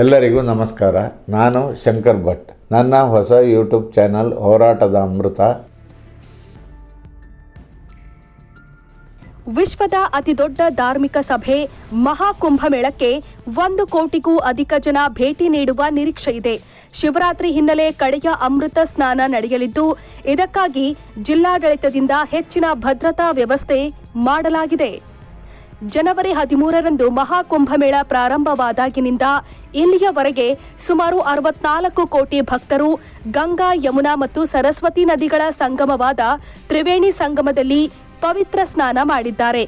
ಎಲ್ಲರಿಗೂ ನಮಸ್ಕಾರ. ನಾನು ಶಂಕರ್ ಭಟ್. ನನ್ನ ಹೊಸ ಯೂಟ್ಯೂಬ್ ಚಾನಲ್ ಹೋರಾಟದ ಅಮೃತ. ವಿಶ್ವದ ಅತಿದೊಡ್ಡ ಧಾರ್ಮಿಕ ಸಭೆ ಮಹಾಕುಂಭಮೇಳಕ್ಕೆ ಒಂದು ಕೋಟಿಗೂ ಅಧಿಕ ಜನ ಭೇಟಿ ನೀಡುವ ನಿರೀಕ್ಷೆ ಇದೆ. ಶಿವರಾತ್ರಿ ಹಿನ್ನೆಲೆ ಕಡೆಯ ಅಮೃತ ಸ್ನಾನ ನಡೆಯಲಿದ್ದು, ಇದಕ್ಕಾಗಿ ಜಿಲ್ಲಾಡಳಿತದಿಂದ ಹೆಚ್ಚಿನ ಭದ್ರತಾ ವ್ಯವಸ್ಥೆ ಮಾಡಲಾಗಿದೆ. ಜನವರಿ ಹದಿಮೂರರಂದು ಮಹಾಕುಂಭಮೇಳ ಪ್ರಾರಂಭವಾದಾಗಿನಿಂದ ಇಲ್ಲಿಯವರೆಗೆ ಸುಮಾರು ಅರವತ್ನಾಲ್ಕು ಕೋಟಿ ಭಕ್ತರು ಗಂಗಾ, ಯಮುನಾ ಮತ್ತು ಸರಸ್ವತಿ ನದಿಗಳ ಸಂಗಮವಾದ ತ್ರಿವೇಣಿ ಸಂಗಮದಲ್ಲಿ ಪವಿತ್ರ ಸ್ನಾನ ಮಾಡಿದ್ದಾರೆ.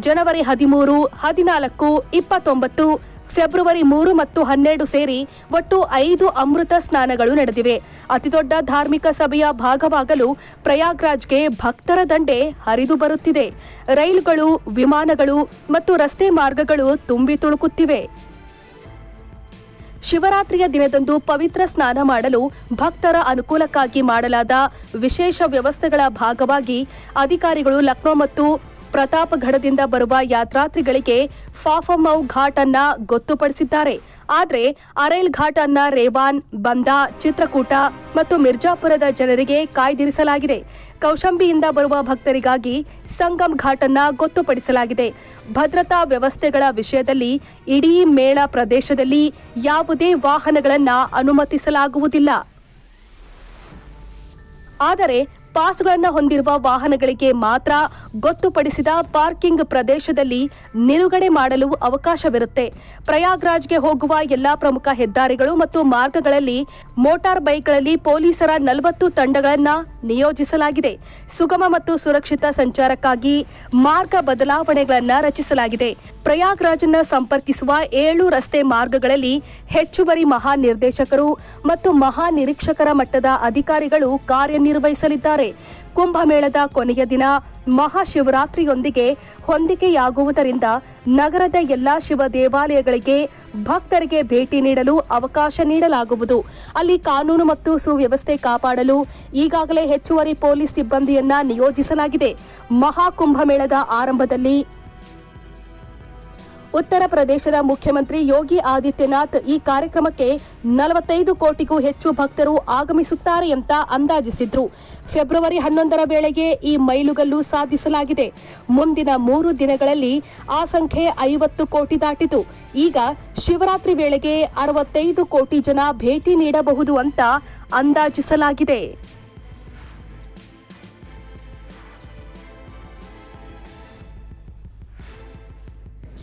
ಜನವರಿ ಹದಿಮೂರು, ಹದಿನಾಲ್ಕು, ಇಪ್ಪತ್ತೊಂಬತ್ತು ಫೆಬ್ರವರಿ ಮೂರು ಮತ್ತು ಹನ್ನೆರಡು ಸೇರಿ ಒಟ್ಟು ಐದು ಅಮೃತ ಸ್ನಾನಗಳು ನಡೆದಿವೆ. ಅತಿದೊಡ್ಡ ಧಾರ್ಮಿಕ ಸಭೆಯ ಭಾಗವಾಗಲು ಪ್ರಯಾಗ್ರಾಜ್ಗೆ ಭಕ್ತರ ದಂಡೆ ಹರಿದು ಬರುತ್ತಿದೆ. ರೈಲುಗಳು, ವಿಮಾನಗಳು ಮತ್ತು ರಸ್ತೆ ಮಾರ್ಗಗಳು ತುಂಬಿ ತುಳುಕುತ್ತಿವೆ. ಶಿವರಾತ್ರಿಯ ದಿನದಂದು ಪವಿತ್ರ ಸ್ನಾನ ಮಾಡಲು ಭಕ್ತರ ಅನುಕೂಲಕ್ಕಾಗಿ ಮಾಡಲಾದ ವಿಶೇಷ ವ್ಯವಸ್ಥೆಗಳ ಭಾಗವಾಗಿ ಅಧಿಕಾರಿಗಳು ಲಕ್ನೋ ಮತ್ತು ಪ್ರತಾಪಗಢದಿಂದ ಬರುವ ಯಾತ್ರಾರ್ಥಿಗಳಿಗೆ ಫಾಫಮೌ ಘಾಟ್ ಅನ್ನ ಗೊತ್ತುಪಡಿಸಿದ್ದಾರೆ. ಆದರೆ ಅರೇಲ್ ಘಾಟ್ ಅನ್ನ ರೇವಾನ್, ಬಂದಾ, ಚಿತ್ರಕೂಟ ಮತ್ತು ಮಿರ್ಜಾಪುರದ ಜನರಿಗೆ ಕಾಯ್ದಿರಿಸಲಾಗಿದೆ. ಕೌಶಂಬಿಯಿಂದ ಬರುವ ಭಕ್ತರಿಗಾಗಿ ಸಂಗಮ್ ಘಾಟ್ ಅನ್ನ ಗೊತ್ತುಪಡಿಸಲಾಗಿದೆ. ಭದ್ರತಾ ವ್ಯವಸ್ಥೆಗಳ ವಿಷಯದಲ್ಲಿ ಇಡೀ ಮೇಳ ಪ್ರದೇಶದಲ್ಲಿ ಯಾವುದೇ ವಾಹನಗಳನ್ನು ಅನುಮತಿಸಲಾಗುವುದಿಲ್ಲ. ಆದರೆ ಪಾಸ್ಗಳನ್ನು ಹೊಂದಿರುವ ವಾಹನಗಳಿಗೆ ಮಾತ್ರ ಗೊತ್ತುಪಡಿಸಿದ ಪಾರ್ಕಿಂಗ್ ಪ್ರದೇಶದಲ್ಲಿ ನಿಲುಗಡೆ ಮಾಡಲು ಅವಕಾಶವಿರುತ್ತೆ. ಪ್ರಯಾಗ್ರಾಜ್ಗೆ ಹೋಗುವ ಎಲ್ಲಾ ಪ್ರಮುಖ ಹೆದ್ದಾರಿಗಳು ಮತ್ತು ಮಾರ್ಗಗಳಲ್ಲಿ ಮೋಟಾರ್ ಬೈಕ್ಗಳಲ್ಲಿ ಪೊಲೀಸರ ನಲವತ್ತು ತಂಡಗಳನ್ನು ನಿಯೋಜಿಸಲಾಗಿದೆ. ಸುಗಮ ಮತ್ತು ಸುರಕ್ಷಿತ ಸಂಚಾರಕ್ಕಾಗಿ ಮಾರ್ಗ ಬದಲಾವಣೆಗಳನ್ನು ರಚಿಸಲಾಗಿದೆ. ಪ್ರಯಾಗ್ರಾಜ್ನ ಸಂಪರ್ಕಿಸುವ ಏಳು ರಸ್ತೆ ಮಾರ್ಗಗಳಲ್ಲಿ ಹೆಚ್ಚುವರಿ ಮಹಾನಿರ್ದೇಶಕರು ಮತ್ತು ಮಹಾನಿರೀಕ್ಷಕರ ಮಟ್ಟದ ಅಧಿಕಾರಿಗಳು ಕಾರ್ಯನಿರ್ವಹಿಸಲಿದ್ದಾರೆ. ಕುಂಭಮೇಳದ ಕೊನೆಯ ದಿನ ಮಹಾಶಿವರಾತ್ರಿಯೊಂದಿಗೆ ಹೊಂದಿಕೆಯಾಗುವುದರಿಂದ ನಗರದ ಎಲ್ಲಾ ಶಿವ ದೇವಾಲಯಗಳಿಗೆ ಭಕ್ತರಿಗೆ ಭೇಟಿ ನೀಡಲು ಅವಕಾಶ ನೀಡಲಾಗುವುದು. ಅಲ್ಲಿ ಕಾನೂನು ಮತ್ತು ಸುವ್ಯವಸ್ಥೆ ಕಾಪಾಡಲು ಈಗಾಗಲೇ ಹೆಚ್ಚುವರಿ ಪೊಲೀಸ್ ಸಿಬ್ಬಂದಿಯನ್ನ ನಿಯೋಜಿಸಲಾಗಿದೆ. ಮಹಾಕುಂಭಮೇಳದ ಆರಂಭದಲ್ಲಿ ಉತ್ತರ ಪ್ರದೇಶದ ಮುಖ್ಯಮಂತ್ರಿ ಯೋಗಿ ಆದಿತ್ಯನಾಥ್ ಈ ಕಾರ್ಯಕ್ರಮಕ್ಕೆ ನಲವತ್ತೈದು ಕೋಟಿಗೂ ಹೆಚ್ಚು ಭಕ್ತರು ಆಗಮಿಸುತ್ತಾರೆ ಅಂತ ಅಂದಾಜಿಸಿದ್ರು. ಫೆಬ್ರವರಿ ಹನ್ನೊಂದರ ವೇಳೆಗೆ ಈ ಮೈಲುಗಲ್ಲು ಸಾಧಿಸಲಾಗಿದೆ. ಮುಂದಿನ ಮೂರು ದಿನಗಳಲ್ಲಿ ಆ ಸಂಖ್ಯೆ ಐವತ್ತು ಕೋಟಿ ದಾಟಿತು. ಈಗ ಶಿವರಾತ್ರಿ ವೇಳೆಗೆ ಅರವತ್ತೈದು ಕೋಟಿ ಜನ ಭೇಟಿ ನೀಡಬಹುದು ಅಂತ ಅಂದಾಜಿಸಲಾಗಿದೆ.